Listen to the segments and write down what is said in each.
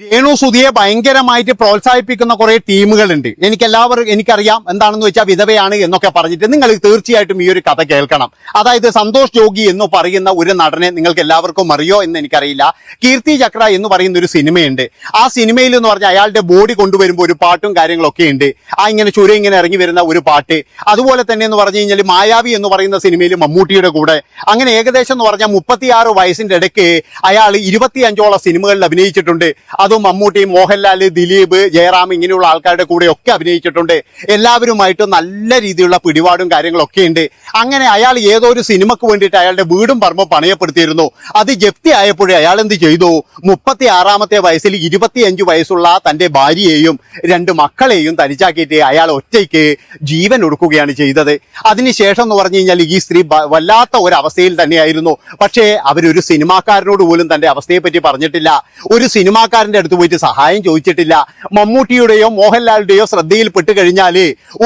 രേണു സുധിയെ ഭയങ്കരമായിട്ട് പ്രോത്സാഹിപ്പിക്കുന്ന കുറെ ടീമുകളുണ്ട്. എനിക്ക് എല്ലാവരും എനിക്കറിയാം എന്താണെന്ന് വെച്ചാൽ വിധവയാണ് എന്നൊക്കെ പറഞ്ഞിട്ട് നിങ്ങൾ തീർച്ചയായിട്ടും ഈ ഒരു കഥ കേൾക്കണം. അതായത് സന്തോഷ് ജോഗി എന്ന് പറയുന്ന ഒരു നടനെ നിങ്ങൾക്ക് എല്ലാവർക്കും അറിയോ എന്ന് എനിക്കറിയില്ല. കീർത്തി ചക്ര എന്ന് പറയുന്ന ഒരു സിനിമയുണ്ട്. ആ സിനിമയിൽ എന്ന് പറഞ്ഞാൽ അയാളുടെ ബോഡി കൊണ്ടുവരുമ്പോൾ ഒരു പാട്ടും കാര്യങ്ങളൊക്കെ ഉണ്ട്. ആ ഇങ്ങനെ ചുരം ഇങ്ങനെ ഇറങ്ങി വരുന്ന ഒരു പാട്ട്. അതുപോലെ തന്നെ എന്ന് പറഞ്ഞു കഴിഞ്ഞാൽ മായാവി എന്ന് പറയുന്ന സിനിമയിൽ മമ്മൂട്ടിയുടെ കൂടെ. അങ്ങനെ ഏകദേശം എന്ന് പറഞ്ഞാൽ മുപ്പത്തിയാറ് വയസ്സിന്റെ ഇടയ്ക്ക് അയാൾ ഇരുപത്തിയഞ്ചോളം സിനിമകളിൽ അഭിനയിച്ചിട്ടുണ്ട്. അതും മമ്മൂട്ടി മോഹൻലാൽ ദിലീപ് ജയറാം ഇങ്ങനെയുള്ള ആൾക്കാരുടെ കൂടെ ഒക്കെ അഭിനയിച്ചിട്ടുണ്ട്. എല്ലാവരുമായിട്ട് നല്ല രീതിയിലുള്ള പിടിപാടും കാര്യങ്ങളൊക്കെ ഉണ്ട്. അങ്ങനെ അയാൾ ഏതോ ഒരു സിനിമക്ക് വേണ്ടിയിട്ട് അയാളുടെ വീടും പറമ്പും പണയപ്പെടുത്തിയിരുന്നു. അത് ജപ്തി ആയപ്പോഴേ അയാൾ എന്ത് ചെയ്തു? മുപ്പത്തി ആറാമത്തെ വയസ്സിൽ ഇരുപത്തിയഞ്ച് വയസ്സുള്ള തന്റെ ഭാര്യയെയും രണ്ട് മക്കളെയും തനിച്ചാക്കിയിട്ട് അയാൾ ഒറ്റയ്ക്ക് ജീവൻ ഒടുക്കുകയാണ് ചെയ്തത്. അതിനുശേഷം എന്ന് പറഞ്ഞു കഴിഞ്ഞാൽ ഈ സ്ത്രീ വല്ലാത്ത ഒരു തന്നെയായിരുന്നു. പക്ഷേ അവരൊരു സിനിമാക്കാരനോട് പോലും തന്റെ അവസ്ഥയെ പറ്റി പറഞ്ഞിട്ടില്ല. ഒരു സിനിമാക്കാരന്റെ അടുത്ത് പോയിട്ട് സഹായം ചോദിച്ചിട്ടില്ല. മമ്മൂട്ടിയുടെയോ മോഹൻലാലിന്റെയോ ശ്രദ്ധയിൽപ്പെട്ട് കഴിഞ്ഞാൽ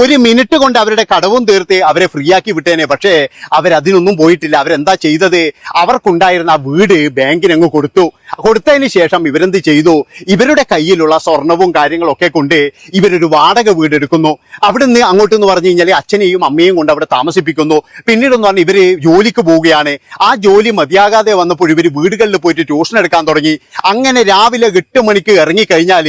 ഒരു മിനിറ്റ് കൊണ്ട് അവരുടെ കടവും തീർത്ത് അവരെ ഫ്രീ ആക്കി വിട്ടേനെ. പക്ഷേ അവരതിനൊന്നും പോയിട്ടില്ല. അവരെന്താ ചെയ്തത്? അവർക്കുണ്ടായിരുന്ന ആ വീട് ബാങ്കിനങ്ങ് കൊടുത്തു. കൊടുത്തതിന് ശേഷം ഇവരെന്ത് ചെയ്തു? ഇവരുടെ കയ്യിലുള്ള സ്വർണവും കാര്യങ്ങളൊക്കെ കൊണ്ട് ഇവരൊരു വാടക വീട് എടുക്കുന്നു അവിടുന്ന് അങ്ങോട്ട് എന്ന് പറഞ്ഞു കഴിഞ്ഞാൽ അച്ഛനെയും അമ്മയും കൊണ്ട് അവിടെ താമസിപ്പിക്കുന്നു. പിന്നീട് എന്ന് പറഞ്ഞാൽ ഇവർ ജോലിക്ക് പോവുകയാണ്. ആ ജോലി മതിയാകാതെ വന്നപ്പോൾ ഇവർ വീടുകളിൽ പോയിട്ട് ട്യൂഷൻ എടുക്കാൻ തുടങ്ങി. അങ്ങനെ രാവിലെ എട്ട് മണിക്ക് ഇറങ്ങിക്കഴിഞ്ഞാൽ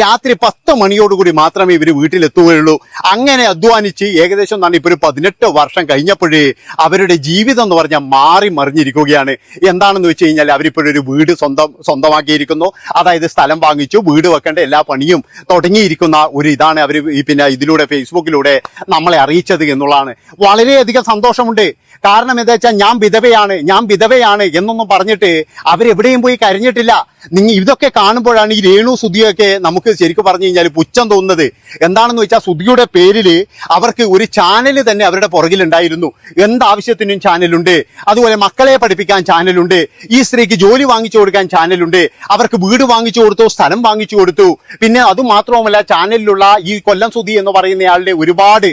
രാത്രി പത്ത് മണിയോടുകൂടി മാത്രമേ ഇവർ വീട്ടിലെത്തുകയുള്ളൂ. അങ്ങനെ അധ്വാനിച്ച് ഏകദേശം തന്നെ ഇപ്പൊ ഒരു പതിനെട്ട് വർഷം കഴിഞ്ഞപ്പോഴേ അവരുടെ ജീവിതം എന്ന് പറഞ്ഞാൽ മാറി മറിഞ്ഞിരിക്കുകയാണ്. എന്താണെന്ന് വെച്ച് കഴിഞ്ഞാൽ അവരിപ്പോഴൊരു വീട് സ്വന്തം സ്വന്തമാക്കിയിരിക്കുന്നു. അതായത് സ്ഥലം വാങ്ങിച്ചു വീട് വെക്കേണ്ട എല്ലാ പണിയും തുടങ്ങിയിരിക്കുന്ന ഒരു ഇതാണ് അവർ പിന്നെ ഇതിലൂടെ ഫേസ്ബുക്കിലൂടെ നമ്മളെ അറിയിച്ചത് എന്നുള്ളതാണ്. വളരെയധികം സന്തോഷമുണ്ട്. കാരണം എന്താ വെച്ചാൽ ഞാൻ വിധവയാണ് ഞാൻ വിധവയാണ് എന്നൊന്നും പറഞ്ഞിട്ട് അവരെവിടെയും പോയി കരഞ്ഞിട്ടില്ല. നിങ്ങൾ ഇതൊക്കെ കാണുമ്പോഴാണ് ഈ രേണു സുധിയൊക്കെ നമുക്ക് ശരിക്കും പറഞ്ഞു കഴിഞ്ഞാൽ പുച്ഛം തോന്നുന്നത്. എന്താണെന്ന് വെച്ചാൽ സുധിയുടെ പേരിൽ അവർക്ക് ഒരു ചാനൽ തന്നെ അവരുടെ പുറകിലുണ്ടായിരുന്നു. എന്താവശ്യത്തിനും ചാനലുണ്ട് അതുപോലെ മക്കളെ പഠിപ്പിക്കാൻ ചാനലുണ്ട് ഈ സ്ത്രീക്ക് ജോലി വാങ്ങിച്ചു കൊടുക്കാൻ ചാനലുണ്ട് അവർക്ക് വീട് വാങ്ങിച്ചു കൊടുത്തു സ്ഥലം വാങ്ങിച്ചു കൊടുത്തു. പിന്നെ അത് മാത്രവുമല്ല ചാനലിലുള്ള ഈ കൊല്ലം സുധി എന്ന് പറയുന്നയാളുടെ ഒരുപാട്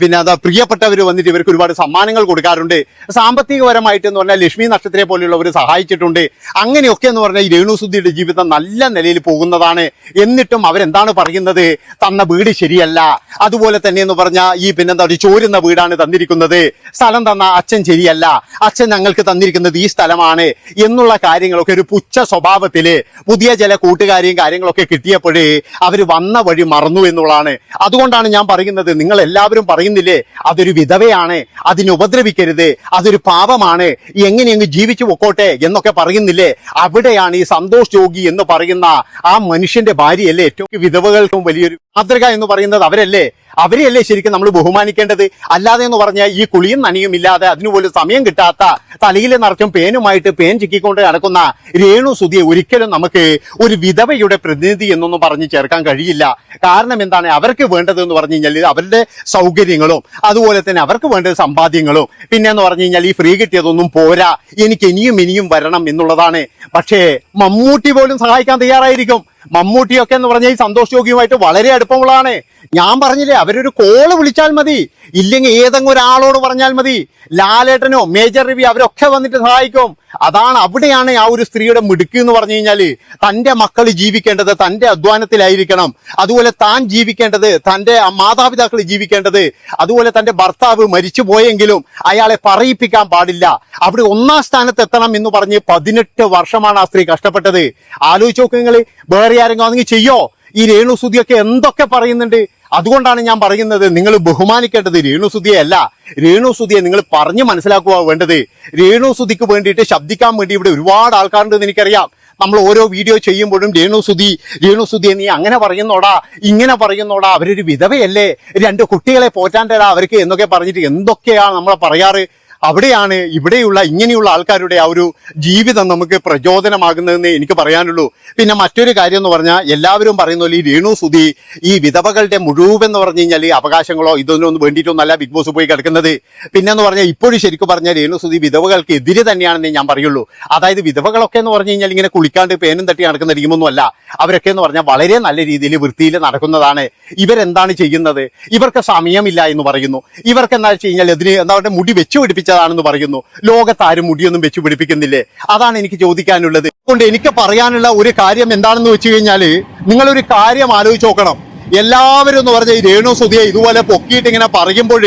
പിന്നെ അതാ പ്രിയപ്പെട്ടവർ വന്നിട്ട് ഇവർക്ക് ഒരുപാട് സമ്മാനങ്ങൾ കൊടുക്കാറുണ്ട്. സാമ്പത്തികപരമായിട്ട് എന്ന് പറഞ്ഞാൽ ലക്ഷ്മി നക്ഷത്രത്തെ പോലെയുള്ളവർ സഹായിച്ചിട്ടുണ്ട്. അങ്ങനെയൊക്കെ എന്ന് പറഞ്ഞാൽ ഈ രേണു സുധിയുടെ ജീവിതം നല്ല നിലയിൽ പോകുന്നതാണ്. എന്നിട്ടും അവരെന്താണ് പറയുന്നത്? തന്ന വീട് ശരിയല്ല. അതുപോലെ തന്നെ എന്ന് പറഞ്ഞാൽ ഈ പിന്നെന്താ ഒരു ചോരുന്ന വീടാണ് തന്നിരിക്കുന്നത്. സ്ഥലം തന്ന അച്ഛൻ ശരിയല്ല. അച്ഛൻ ഞങ്ങൾക്ക് തന്നിരിക്കുന്നത് ഈ സ്ഥലമാണ് എന്നുള്ള കാര്യങ്ങളൊക്കെ ഒരു പുച്ഛ സ്വഭാവത്തിൽ പുതിയ ചില കൂട്ടുകാരെയും കാര്യങ്ങളൊക്കെ കിട്ടിയപ്പോഴേ അവർ വന്ന വഴി മറന്നു എന്നുള്ളതാണ്. അതുകൊണ്ടാണ് ഞാൻ പറയുന്നത്. നിങ്ങൾ എല്ലാവരും പറയുന്നില്ലേ? അതൊരു വിധവയാണ്. അതിനെ ഉപദ്രവിക്കരുത്. അതൊരു പാപമാണ്. എങ്ങനെയെങ്കിലും ജീവിച്ചു പൊക്കോട്ടെ എന്നൊക്കെ പറയുന്നില്ലേ? അവിടെയാണ് ഈ സന്തോഷ് യോഗി എന്ന് പറയുന്ന ആ മനുഷ്യന്റെ ഭാര്യയല്ലേ ഏറ്റവും വിധവകൾക്കും വലിയൊരു മാതൃക എന്ന് പറയുന്നത് അവരല്ലേ? അവരെയല്ലേ ശരിക്കും നമ്മൾ ബഹുമാനിക്കേണ്ടത്? അല്ലാതെ എന്ന് പറഞ്ഞാൽ ഈ കുളിയും നനിയും ഇല്ലാതെ അതിനുപോലും സമയം കിട്ടാത്ത തലയിൽ നിറച്ചും പേനുമായിട്ട് പേൻ ചിക്കിക്കൊണ്ട് നടക്കുന്ന രേണു സുധിയെ ഒരിക്കലും നമുക്ക് ഒരു വിധവയുടെ പ്രതിനിധി എന്നൊന്നും പറഞ്ഞ് ചേർക്കാൻ കഴിയില്ല. കാരണം എന്താണ്? അവർക്ക് വേണ്ടത് എന്ന് പറഞ്ഞു കഴിഞ്ഞാൽ അവരുടെ സൗകര്യങ്ങളും അതുപോലെ തന്നെ അവർക്ക് വേണ്ട സമ്പാദ്യങ്ങളും. പിന്നെ എന്ന് പറഞ്ഞു കഴിഞ്ഞാൽ ഈ ഫ്രീ കിട്ടിയതൊന്നും പോരാ. എനിക്ക് ഇനിയും ഇനിയും വരണം എന്നുള്ളതാണ്. പക്ഷേ മമ്മൂട്ടി പോലും സഹായിക്കാൻ തയ്യാറായിരിക്കും. മമ്മൂട്ടിയൊക്കെ എന്ന് പറഞ്ഞാൽ ഈ സന്തോഷ് യോഗിയുമായിട്ട് വളരെ അടുപ്പമുള്ളതാണ്. ഞാൻ പറഞ്ഞില്ലേ അവരൊരു കോൾ വിളിച്ചാൽ മതി. ഇല്ലെങ്കിൽ ഏതെങ്കിലും ഒരാളോട് പറഞ്ഞാൽ മതി. ലാലേട്ടനോ മേജർ രവി അവരൊക്കെ വന്നിട്ട് സഹായിക്കും. അതാണ് അവിടെയാണ് ആ ഒരു സ്ത്രീയുടെ മിടുക്ക് എന്ന് പറഞ്ഞു കഴിഞ്ഞാൽ തന്റെ മക്കൾ ജീവിക്കേണ്ടത് തന്റെ അധ്വാനത്തിലായിരിക്കണം. അതുപോലെ താൻ ജീവിക്കേണ്ടത് തന്റെ മാതാപിതാക്കൾ ജീവിക്കേണ്ടത് അതുപോലെ തന്റെ ഭർത്താവ് മരിച്ചു പോയെങ്കിലും അയാളെ പറയിപ്പിക്കാൻ പാടില്ല. അവിടെ ഒന്നാം സ്ഥാനത്ത് എത്തണം എന്ന് പറഞ്ഞ് പതിനെട്ട് വർഷമാണ് ആ സ്ത്രീ കഷ്ടപ്പെട്ടത്. ആലോചിച്ച് നോക്കുക നിങ്ങൾ വേറെ ആരെങ്കിലും ചെയ്യോ? ഈ രേണുസുതിയൊക്കെ എന്തൊക്കെ പറയുന്നുണ്ട്? അതുകൊണ്ടാണ് ഞാൻ പറയുന്നത് നിങ്ങൾ ബഹുമാനിക്കേണ്ടത് രേണുസുതിയെ അല്ല. രേണുസുതിയെ നിങ്ങൾ പറഞ്ഞു മനസ്സിലാക്കുക വേണ്ടത്. രേണുസുതിക്ക് വേണ്ടിയിട്ട് ശബ്ദിക്കാൻ വേണ്ടി ഇവിടെ ഒരുപാട് ആൾക്കാരുണ്ടെന്ന് എനിക്കറിയാം. നമ്മൾ ഓരോ വീഡിയോ ചെയ്യുമ്പോഴും രേണുസുതി രേണുസുതി നീ അങ്ങനെ പറയുന്നോടാ ഇങ്ങനെ പറയുന്നോടാ അവരൊരു വിധവയല്ലേ? രണ്ട് കുട്ടികളെ പോറ്റാൻ തരാ അവർക്ക് എന്നൊക്കെ പറഞ്ഞിട്ട് എന്തൊക്കെയാണ് നമ്മളെ പറയാറ്? അവിടെയാണ് ഇവിടെയുള്ള ഇങ്ങനെയുള്ള ആൾക്കാരുടെ ആ ഒരു ജീവിതം നമുക്ക് പ്രചോദനമാകുന്നതെന്ന് എനിക്ക് പറയാനുള്ളൂ. പിന്നെ മറ്റൊരു കാര്യം എന്ന് പറഞ്ഞാൽ എല്ലാവരും പറയുന്ന പോലെ ഈ രേണു സുധി ഈ വിധവകളുടെ മുഴുവൻ എന്ന് പറഞ്ഞു കഴിഞ്ഞാൽ ഈ അവകാശങ്ങളോ ഇതൊന്നും വേണ്ടിയിട്ടൊന്നല്ല ബിഗ് ബോസ് പോയി കിടക്കുന്നത്. പിന്നെ എന്ന് പറഞ്ഞാൽ ഇപ്പോഴും ശരിക്കും പറഞ്ഞാൽ രേണു സുധി വിധവകൾക്ക് എതിരെ തന്നെയാണെന്ന് ഞാൻ പറയുള്ളൂ. അതായത് വിധവകളൊക്കെ എന്ന് പറഞ്ഞു കഴിഞ്ഞാൽ ഇങ്ങനെ കുളിക്കാണ്ട് പേനും തട്ടി നടക്കുന്ന ടീമൊന്നും അല്ല അവരൊക്കെ എന്ന് പറഞ്ഞാൽ വളരെ നല്ല രീതിയിൽ വൃത്തിയിൽ നടക്കുന്നതാണ്. ഇവരെന്താണ് ചെയ്യുന്നത്? ഇവർക്ക് സമയമില്ല എന്ന് പറയുന്നു. ഇവർക്ക് എന്താ വെച്ച് കഴിഞ്ഞാൽ ഇതിന് എന്താ പറയുക മുടി വെച്ച് പിടിപ്പിച്ച പിടിപ്പിച്ചതാണെന്ന് പറയുന്നു. ലോകത്താരും മുടിയൊന്നും വെച്ചു പിടിപ്പിക്കുന്നില്ലേ? അതാണ് എനിക്ക് ചോദിക്കാനുള്ളത്. അതുകൊണ്ട് എനിക്ക് പറയാനുള്ള ഒരു കാര്യം എന്താണെന്ന് വെച്ച് കഴിഞ്ഞാൽ നിങ്ങളൊരു കാര്യം ആലോചിച്ച് നോക്കണം. എല്ലാവരും എന്ന് പറഞ്ഞ ഈ രേണു സുധിയെ ഇതുപോലെ പൊക്കിയിട്ട് ഇങ്ങനെ പറയുമ്പോൾ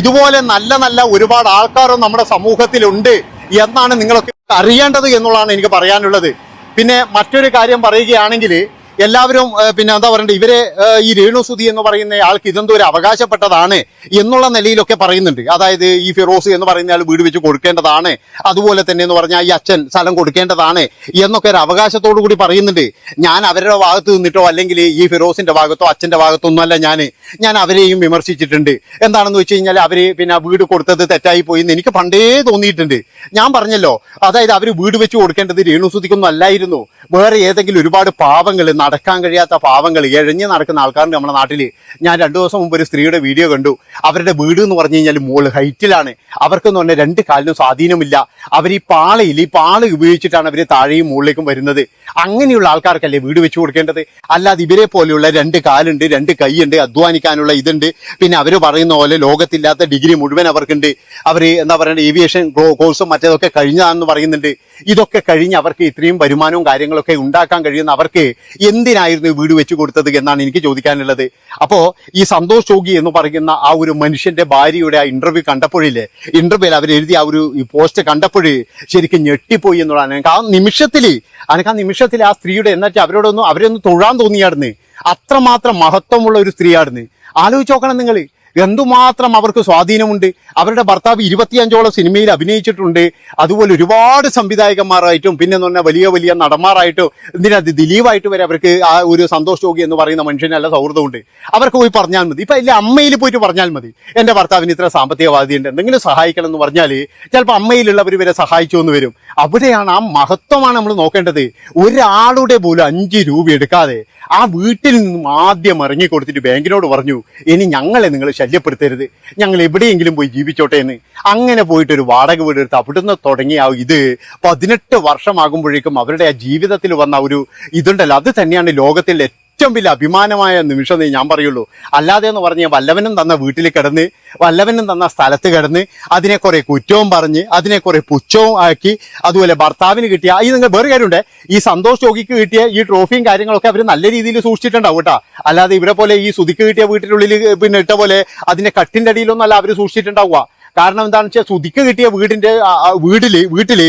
ഇതുപോലെ നല്ല നല്ല ഒരുപാട് ആൾക്കാരും നമ്മുടെ സമൂഹത്തിലുണ്ട് എന്നാണ് നിങ്ങളൊക്കെ അറിയേണ്ടത് എന്നുള്ളതാണ് എനിക്ക് പറയാനുള്ളത്. പിന്നെ മറ്റൊരു കാര്യം പറയുകയാണെങ്കിൽ എല്ലാവരും പിന്നെ എന്താ പറയണ്ടേ ഇവരെ ഈ രേണുസുതി എന്ന് പറയുന്ന ആൾക്ക് ഇതെന്തോ ഒരു അവകാശപ്പെട്ടതാണ് എന്നുള്ള നിലയിലൊക്കെ പറയുന്നുണ്ട്. അതായത് ഈ ഫിറോസ് എന്ന് പറയുന്ന ആൾ വീട് വെച്ച് കൊടുക്കേണ്ടതാണ് അതുപോലെ തന്നെ എന്ന് പറഞ്ഞാൽ ഈ അച്ഛൻ സ്ഥലം കൊടുക്കേണ്ടതാണ് എന്നൊക്കെ ഒരു അവകാശത്തോടു കൂടി പറയുന്നുണ്ട്. ഞാൻ അവരുടെ ഭാഗത്ത് നിന്നിട്ടോ അല്ലെങ്കിൽ ഈ ഫിറോസിന്റെ ഭാഗത്തോ അച്ഛന്റെ ഭാഗത്തോ ഒന്നുമല്ല ഞാൻ ഞാൻ അവരെയും വിമർശിച്ചിട്ടുണ്ട്. എന്താണെന്ന് വെച്ച് കഴിഞ്ഞാൽ അവർ പിന്നെ വീട് കൊടുത്തത് തെറ്റായി പോയി എന്ന് എനിക്ക് പണ്ടേ തോന്നിയിട്ടുണ്ട്. ഞാൻ പറഞ്ഞല്ലോ അതായത് അവർ വീട് വെച്ച് കൊടുക്കേണ്ടത് രേണുസുതിക്കൊന്നും അല്ലായിരുന്നു. വേറെ ഏതെങ്കിലും ഒരുപാട് പാവങ്ങൾ നടക്കാൻ കഴിയാത്ത പാവങ്ങൾ എഴഞ്ഞ് നടക്കുന്ന ആൾക്കാരുണ്ട് നമ്മുടെ നാട്ടിൽ. ഞാൻ രണ്ടു ദിവസം മുമ്പ് ഒരു സ്ത്രീയുടെ വീഡിയോ കണ്ടു. അവരുടെ വീട് എന്ന് പറഞ്ഞു കഴിഞ്ഞാൽ മോൾ ഹൈറ്റിലാണ്. അവർക്കെന്ന് പറഞ്ഞാൽ രണ്ട് കാലിനും സ്വാധീനമില്ല. അവർ ഈ പാളയിൽ ഈ പാള ഉപയോഗിച്ചിട്ടാണ് അവർ താഴെയും മുകളിലേക്കും വരുന്നത്. അങ്ങനെയുള്ള ആൾക്കാർക്കല്ലേ വീട് വെച്ചു കൊടുക്കേണ്ടത്? അല്ലാതെ ഇവരെ പോലെയുള്ള രണ്ട് കാലുണ്ട് രണ്ട് കൈയുണ്ട് അധ്വാനിക്കാനുള്ള ഇതുണ്ട്. പിന്നെ അവർ പറയുന്ന പോലെ ലോകത്തില്ലാത്ത ഡിഗ്രി മുഴുവൻ അവർക്കുണ്ട്. അവർ എന്താ പറയുക ഏവിയേഷൻ കോഴ്സും മറ്റേതൊക്കെ കഴിഞ്ഞതാണെന്ന് പറയുന്നുണ്ട്. ഇതൊക്കെ കഴിഞ്ഞ് അവർക്ക് ഇത്രയും വരുമാനവും കാര്യങ്ങളൊക്കെ ഉണ്ടാക്കാൻ കഴിയുന്ന അവർക്ക് എന്തിനായിരുന്നു വീട് വെച്ച് കൊടുത്തത് എന്നാണ് എനിക്ക് ചോദിക്കാനുള്ളത്. അപ്പോ ഈ സന്തോഷ് ചോഗി എന്ന് പറയുന്ന ആ ഒരു മനുഷ്യന്റെ ഭാര്യയുടെ ആ ഇന്റർവ്യൂ കണ്ടപ്പോഴില്ലേ ഇന്റർവ്യൂവിൽ അവർ എഴുതിയ ആ ഒരു പോസ്റ്റ് കണ്ടപ്പോഴേ ശരിക്കും ഞെട്ടിപ്പോയി എന്നുള്ളതാണ്. എനിക്ക് ആ നിമിഷത്തിൽ എനിക്ക് ആ നിമിഷത്തിൽ ആ സ്ത്രീയുടെ എന്നുവെച്ചാൽ അവരോടൊന്നും അവരൊന്നും തൊഴാൻ തോന്നിയായിരുന്നു. അത്രമാത്രം മഹത്വമുള്ള ഒരു സ്ത്രീയായിരുന്നു. ആലോചിച്ച് നോക്കണം നിങ്ങൾ എന്തുമാത്രം അവർക്ക് സ്വാധീനമുണ്ട്? അവരുടെ ഭർത്താവ് ഇരുപത്തിയഞ്ചോളം സിനിമയിൽ അഭിനയിച്ചിട്ടുണ്ട്. അതുപോലെ ഒരുപാട് സംവിധായകന്മാരായിട്ടും പിന്നെ എന്ന് പറഞ്ഞാൽ വലിയ വലിയ നടന്മാരായിട്ടും എന്തിനാ ദിലീപായിട്ട് വരെ അവർക്ക് ആ ഒരു സന്തോഷ് ജോഗി എന്ന് പറയുന്ന മനുഷ്യന് നല്ല സൗഹൃദമുണ്ട്. അവർക്ക് പോയി പറഞ്ഞാൽ മതി. ഇപ്പം ഇല്ല അമ്മയിൽ പോയിട്ട് പറഞ്ഞാൽ മതി. എന്റെ ഭർത്താവിന് ഇത്ര സാമ്പത്തിക ബാധ്യതയുണ്ട് എന്തെങ്കിലും സഹായിക്കണം എന്ന് പറഞ്ഞാൽ ചിലപ്പോൾ അമ്മയിലുള്ളവർ വരെ സഹായിച്ചു എന്ന് വരും. അവിടെയാണ് ആ മഹത്വമാണ് നമ്മൾ നോക്കേണ്ടത്. ഒരാളുടെ പോലും അഞ്ച് രൂപ എടുക്കാതെ ആ വീട്ടിൽ നിന്നും ആദ്യം ഇറങ്ങി കൊടുത്തിട്ട് ബാങ്കിനോട് പറഞ്ഞു ഇനി ഞങ്ങളെ നിങ്ങൾ ശല്യപ്പെടുത്തരുത്. ഞങ്ങൾ എവിടെയെങ്കിലും പോയി ജീവിച്ചോട്ടെ എന്ന്. അങ്ങനെ പോയിട്ട് ഒരു വാടക വീട് എടുത്ത് അവിടുന്ന് തുടങ്ങിയ ഇത് പതിനെട്ട് വർഷമാകുമ്പോഴേക്കും അവരുടെ ആ ജീവിതത്തിൽ വന്ന ഒരു ഇതുണ്ടല്ലോ. അത് തന്നെയാണ് ലോകത്തിൽ വലിയ അഭിമാനമായ നിമിഷം ഞാൻ പറയുള്ളൂ. അല്ലാതെ എന്ന് പറഞ്ഞാൽ വല്ലവനും തന്ന വീട്ടിൽ കിടന്ന് വല്ലവനും തന്ന സ്ഥലത്ത് കിടന്ന് അതിനെ കുറെ കുറ്റവും പറഞ്ഞ് അതിനെ കുറെ പുച്ഛവും ആക്കി അതുപോലെ ഭർത്താവിന് കിട്ടിയ ഈ നിങ്ങൾ വേറെ കാര്യമുണ്ട്. ഈ സന്തോഷ് ജോഗിക്ക് കിട്ടിയ ഈ ട്രോഫിയും കാര്യങ്ങളൊക്കെ അവർ നല്ല രീതിയിൽ സൂക്ഷിച്ചിട്ടുണ്ടാവും കേട്ടോ. അല്ലാതെ ഇവരെ പോലെ ഈ സുതിക്ക് കിട്ടിയ വീട്ടിനുള്ളിൽ പിന്നെ ഇട്ട പോലെ അതിന്റെ കട്ടിന്റെ അടിയിലൊന്നല്ല അവർ സൂക്ഷിച്ചിട്ടുണ്ടാവുക. കാരണം എന്താണെന്ന് വെച്ചാൽ സുതിക്ക് കിട്ടിയ വീടിന്റെ വീടിൽ വീട്ടിൽ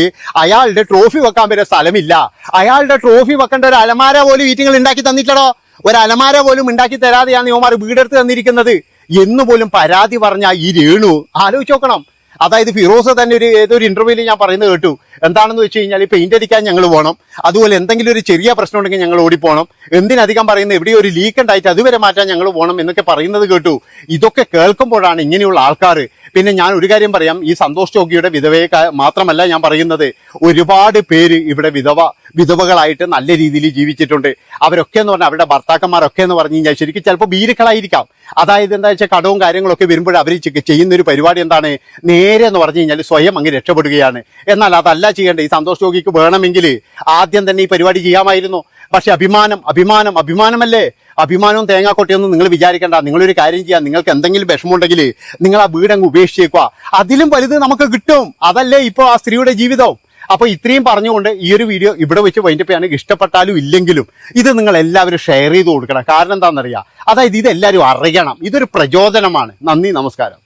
അയാളുടെ ട്രോഫി വെക്കാൻ വരെ സ്ഥലമില്ല. അയാളുടെ ട്രോഫി വെക്കേണ്ട ഒരു അലമാര പോലും ഈറ്റിങ്ങൾ ഉണ്ടാക്കി തന്നിട്ടടോ ഒരു അലമാര പോലും ഉണ്ടാക്കി തരാതെയാണ് യുവമാർ വീടെടുത്ത് തന്നിരിക്കുന്നത്. എന്ന് പോലും പരാതി പറഞ്ഞ ഈ രേണു ആലോചിച്ച് നോക്കണം. അതായത് ഫിറോസ് തന്നെ ഒരു ഏതൊരു ഇന്റർവ്യൂവിൽ ഞാൻ പറയുന്നത് കേട്ടു. എന്താണെന്ന് വെച്ച് കഴിഞ്ഞാൽ പെയിന്റ് അടിക്കാൻ ഞങ്ങൾ പോകണം അതുപോലെ എന്തെങ്കിലും ഒരു ചെറിയ പ്രശ്നം ഉണ്ടെങ്കിൽ ഞങ്ങൾ ഓടിപ്പോണം. എന്തിനധികം പറയുന്നത് എവിടെയോ ഒരു ലീക്ക് ഉണ്ടായിട്ട് അതുവരെ മാറ്റാൻ ഞങ്ങൾ പോകണം എന്നൊക്കെ പറയുന്നത് കേട്ടു. ഇതൊക്കെ കേൾക്കുമ്പോഴാണ് ഇങ്ങനെയുള്ള ആൾക്കാർ പിന്നെ ഞാൻ ഒരു കാര്യം പറയാം. ഈ സന്തോഷ് ചോക്കിയുടെ വിധവയെ മാത്രമല്ല ഞാൻ പറയുന്നത്. ഒരുപാട് പേര് ഇവിടെ വിധവ വിധവകളായിട്ട് നല്ല രീതിയിൽ ജീവിച്ചിട്ടുണ്ട്. അവരൊക്കെ എന്ന് പറഞ്ഞാൽ അവരുടെ ഭർത്താക്കന്മാരൊക്കെ എന്ന് പറഞ്ഞു കഴിഞ്ഞാൽ ശരിക്കും ചിലപ്പോൾ ഭീരുക്കളായിരിക്കാം. അതായത് എന്താ വെച്ചാൽ കടവും കാര്യങ്ങളൊക്കെ വരുമ്പോൾ അവർ ചെയ്യുന്ന ഒരു പരിപാടി എന്താണ്? നേരെ എന്ന് പറഞ്ഞു കഴിഞ്ഞാൽ സ്വയം അങ്ങ് രക്ഷപ്പെടുകയാണ്. എന്നാൽ അതല്ല ചെയ്യേണ്ടത്. ഈ സന്തോഷ് യോഗിക്ക് വേണമെങ്കിൽ ആദ്യം തന്നെ ഈ പരിപാടി ചെയ്യാമായിരുന്നു. പക്ഷെ അഭിമാനം അഭിമാനം അഭിമാനമല്ലേ? അഭിമാനവും തേങ്ങാക്കൊട്ടയൊന്നും നിങ്ങൾ വിചാരിക്കേണ്ട. നിങ്ങളൊരു കാര്യം ചെയ്യാം. നിങ്ങൾക്ക് എന്തെങ്കിലും വിഷമമുണ്ടെങ്കിൽ നിങ്ങൾ ആ വീടങ്ങ് ഉപേക്ഷിച്ചേക്കുക. അതിലും വലുത് നമുക്ക് കിട്ടും. അതല്ലേ ഇപ്പോൾ ആ സ്ത്രീയുടെ ജീവിതം. അപ്പോൾ ഇത്രയും പറഞ്ഞുകൊണ്ട് ഈ ഒരു വീഡിയോ ഇവിടെ വെച്ച് വൈൻഡപ്പ് ചെയ്യാൻ ഇഷ്ടപ്പെട്ടാലും ഇല്ലെങ്കിലും ഇത് നിങ്ങൾ എല്ലാവരും ഷെയർ ചെയ്ത് കൊടുക്കണം. കാരണം എന്താണെന്നറിയാം? അതായത് ഇതെല്ലാവരും അറിയണം. ഇതൊരു പ്രചോദനമാണ്. നന്ദി നമസ്കാരം.